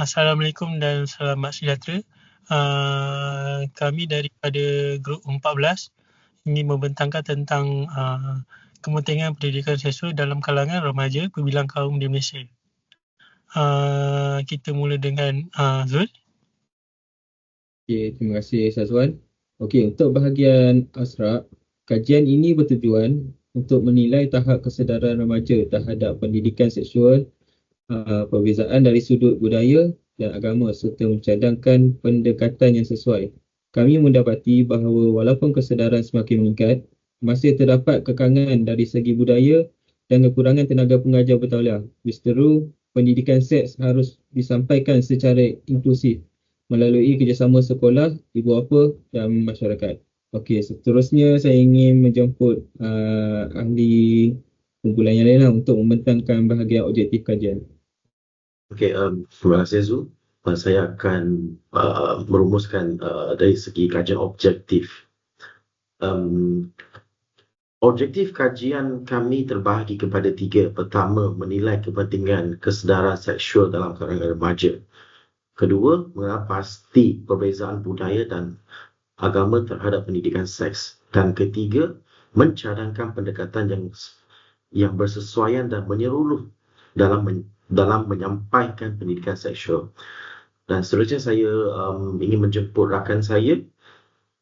Assalamualaikum dan selamat sejahtera. Uh, kami daripada grup 14 ingin membentangkan tentang uh, kepentingan pendidikan seksual dalam kalangan remaja berbilang kaum di Malaysia. Uh, kita mula dengan uh, Zul. Okay, terima kasih Sazwan. Okey, untuk bahagian Asra, kajian ini bertujuan untuk menilai tahap kesedaran remaja terhadap pendidikan seksual uh, perbezaan dari sudut budaya dan agama serta mencadangkan pendekatan yang sesuai. Kami mendapati bahawa walaupun kesedaran semakin meningkat, masih terdapat kekangan dari segi budaya dan kekurangan tenaga pengajar bertauliah. Misteru, pendidikan seks harus disampaikan secara inklusif melalui kerjasama sekolah, ibu bapa dan masyarakat. Okey, seterusnya saya ingin menjemput uh, ahli kumpulan yang lain lah untuk membentangkan bahagian objektif kajian. Okey, um, terima kasih Zul. Uh, saya akan uh, merumuskan uh, dari segi kajian objektif. Um, objektif kajian kami terbahagi kepada tiga. Pertama, menilai kepentingan kesedaran seksual dalam kalangan remaja. Kedua, pasti perbezaan budaya dan agama terhadap pendidikan seks. Dan ketiga, mencadangkan pendekatan yang yang bersesuaian dan menyeluruh dalam dalam menyampaikan pendidikan seksual. Dan seterusnya saya um, ingin menjemput rakan saya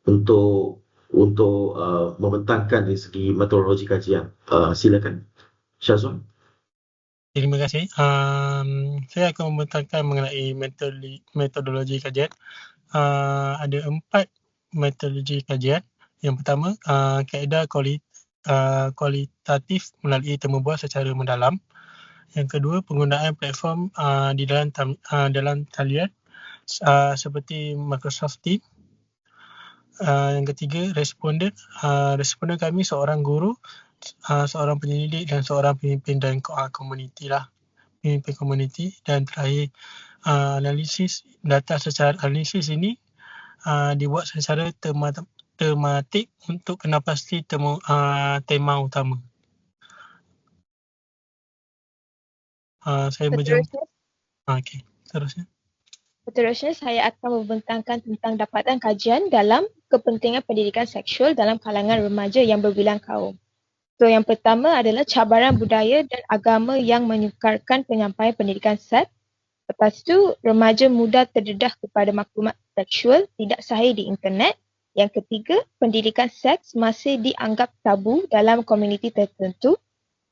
untuk untuk uh, membentangkan dari segi metodologi kajian. Uh, silakan. Syazwan. Terima kasih. Um, saya akan membentangkan mengenai metodologi, metodologi kajian. Uh, ada empat metodologi kajian. Yang pertama, uh, kaedah uh, kualitatif melalui temu bual secara mendalam. Yang kedua, penggunaan platform uh, di dalam uh, dalam talian uh, seperti Microsoft Teams. Uh, yang ketiga, responden. Uh, responden kami seorang guru, uh, seorang penyelidik dan seorang pemimpin dan uh, komuniti lah. Pemimpin komuniti. Dan terakhir, uh, analisis data secara analisis ini uh, dibuat secara tematik untuk kena pasti temu, uh, tema utama. Uh, saya berjumpa. Uh, Okey, seterusnya. Seterusnya, saya akan membentangkan tentang dapatan kajian dalam kepentingan pendidikan seksual dalam kalangan remaja yang berbilang kaum. So, yang pertama adalah cabaran budaya dan agama yang menyukarkan penyampaian pendidikan seks. Lepas tu, remaja mudah terdedah kepada maklumat seksual tidak sahih di internet. Yang ketiga, pendidikan seks masih dianggap tabu dalam komuniti tertentu.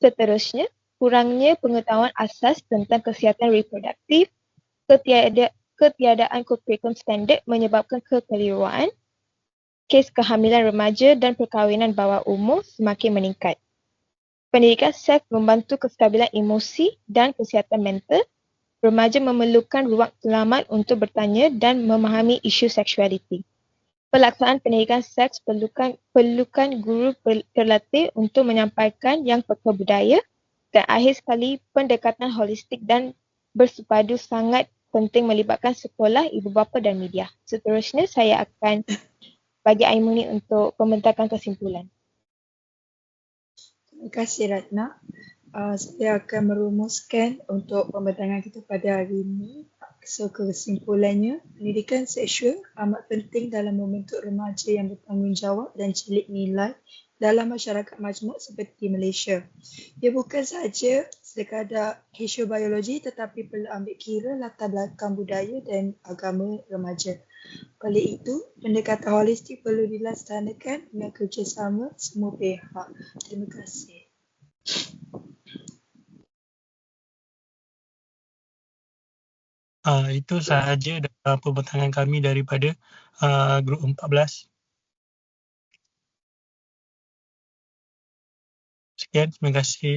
Seterusnya, kurangnya pengetahuan asas tentang kesihatan reproduktif, ketiada, ketiadaan kurikulum standard menyebabkan kekeliruan, kes kehamilan remaja dan perkahwinan bawah umur semakin meningkat. Pendidikan seks membantu kestabilan emosi dan kesihatan mental. Remaja memerlukan ruang selamat untuk bertanya dan memahami isu seksualiti. Pelaksanaan pendidikan seks perlukan, perlukan guru terlatih untuk menyampaikan yang peka budaya, dan akhir sekali, pendekatan holistik dan bersepadu sangat penting melibatkan sekolah, ibu bapa dan media. Seterusnya, saya akan bagi Aimuni untuk pembentakan kesimpulan. Terima kasih Ratna. Uh, saya akan merumuskan untuk pembentangan kita pada hari ini. So kesimpulannya, pendidikan seksual amat penting dalam membentuk remaja yang bertanggungjawab dan celik nilai dalam masyarakat majmuk seperti Malaysia. Ia bukan sahaja sekadar isu biologi tetapi perlu ambil kira latar belakang budaya dan agama remaja. Oleh itu, pendekatan holistik perlu dilaksanakan dengan kerjasama semua pihak. Terima kasih. Uh, itu sahaja dalam pembentangan kami daripada uh, grup 14. Sekian, terima kasih.